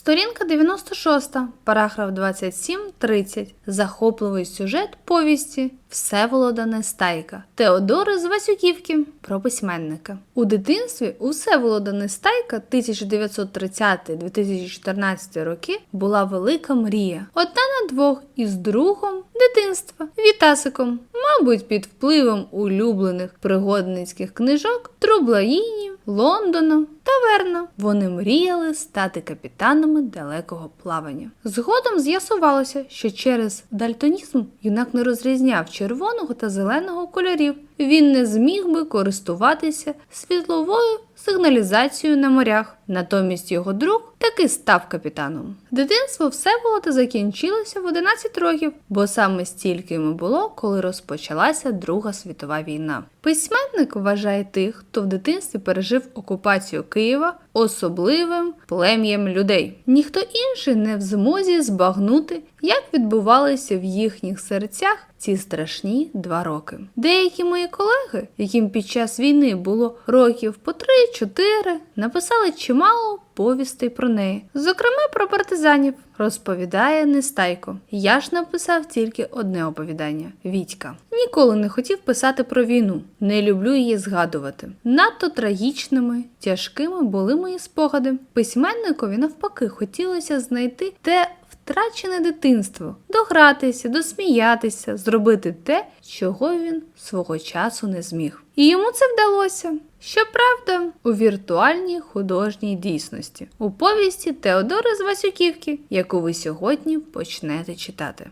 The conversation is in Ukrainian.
Сторінка 96, параграф 27-30. Захопливий сюжет повісті Всеволода Нестайка. Теодори з Васюківки про письменника. У дитинстві у Всеволода Нестайка 1930-2014 роки була велика мрія. Одна на двох із другом дитинства Вітасиком. Мабуть, під впливом улюблених пригодницьких книжок Трублаїнів, Лондона та Верна. Вони мріяли стати капітанами далекого плавання. Згодом з'ясувалося, що через дальтонізм юнак не розрізняв червоного та зеленого кольорів. Він не зміг би користуватися світловою сигналізацією на морях. Натомість його друг таки став капітаном. Дитинство Всеволода закінчилося в 11 років, бо саме стільки йому було, коли розпочалася Друга світова війна. Письменник вважає тих, хто в дитинстві пережив окупацію Києва особливим плем'ям людей. Ніхто інший не в змозі збагнути, як відбувалися в їхніх серцях ці страшні два роки. Деякі мої колеги, яким під час війни було років по 3-4, написали чимало повістей про неї, зокрема про партизанів, розповідає Нестайко. Я ж написав тільки одне оповідання Вітька. Ніколи не хотів писати про війну, не люблю її згадувати. Надто трагічними, тяжкими були мої спогади. Письменникові навпаки хотілося знайти те втрачене дитинство, догратися, досміятися, зробити те, чого він свого часу не зміг. І йому це вдалося. Щоправда, у віртуальній художній дійсності, у повісті Теодора з Васюківки, яку ви сьогодні почнете читати.